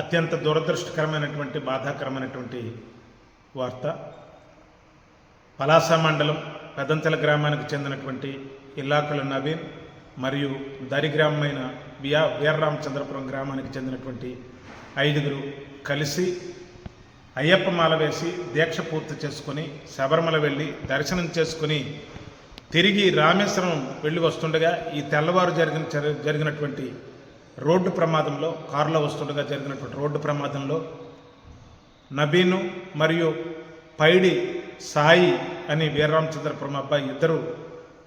అత్యంత దురదృష్టకరమైనటువంటి బాధాకరమైనటువంటి వార్త. పలాస మండలం పెదంతల గ్రామానికి చెందినటువంటి ఇల్లాకుల నవీన్ మరియు దరి గ్రామమైన బియా వీరరామచంద్రపురం గ్రామానికి చెందినటువంటి ఐదుగురు కలిసి అయ్యప్ప మాల వేసి దీక్ష పూర్తి చేసుకొని శబరిమల వెళ్ళి దర్శనం చేసుకుని తిరిగి రామేశ్వరం వెళ్ళి వస్తుండగా ఈ తెల్లవారు జరిగిన జరిగినటువంటి రోడ్డు ప్రమాదంలో కారులో వస్తుండగా జరిగినటువంటి రోడ్డు ప్రమాదంలో నబీను మరియు పైడి సాయి అని వీరరామచంద్రపురం అబ్బాయి ఇద్దరు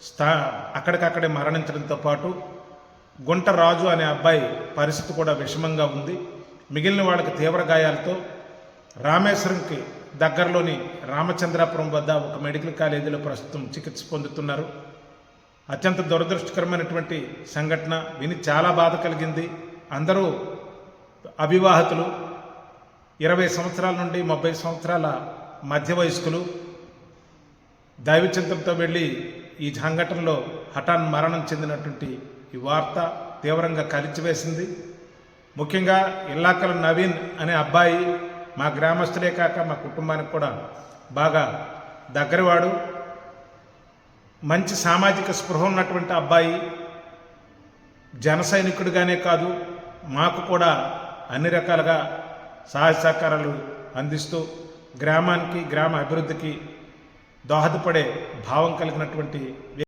స్థా అక్కడికక్కడే మరణించడంతో పాటు గుంట రాజు అనే అబ్బాయి పరిస్థితి కూడా విషమంగా ఉంది. మిగిలిన వాళ్ళకి తీవ్ర గాయాలతో రామేశ్వరంకి దగ్గరలోని రామచంద్రాపురం వద్ద ఒక మెడికల్ కాలేజీలో ప్రస్తుతం చికిత్స పొందుతున్నారు. అత్యంత దురదృష్టకరమైనటువంటి సంఘటన విని చాలా బాధ కలిగింది. అందరూ అవివాహితులు. ఇరవై సంవత్సరాల నుండి ముప్పై సంవత్సరాల మధ్య వయస్కులు. దైవచింతంతో వెళ్ళి ఈ సంఘటనలో హఠాన్ మరణం చెందినటువంటి ఈ వార్త తీవ్రంగా కలిచివేసింది. ముఖ్యంగా ఇల్లాకల నవీన్ అనే అబ్బాయి మా గ్రామస్తులే కాక మా కుటుంబానికి కూడా బాగా దగ్గరవాడు. మంచి సామాజిక స్పృహ ఉన్నటువంటి అబ్బాయి జన సైనికుడిగానే కాదు మాకు కూడా అన్ని రకాలుగా సహాయ సహకారాలు అందిస్తూ గ్రామానికి గ్రామ అభివృద్ధికి దోహదపడే భావం కలిగినటువంటి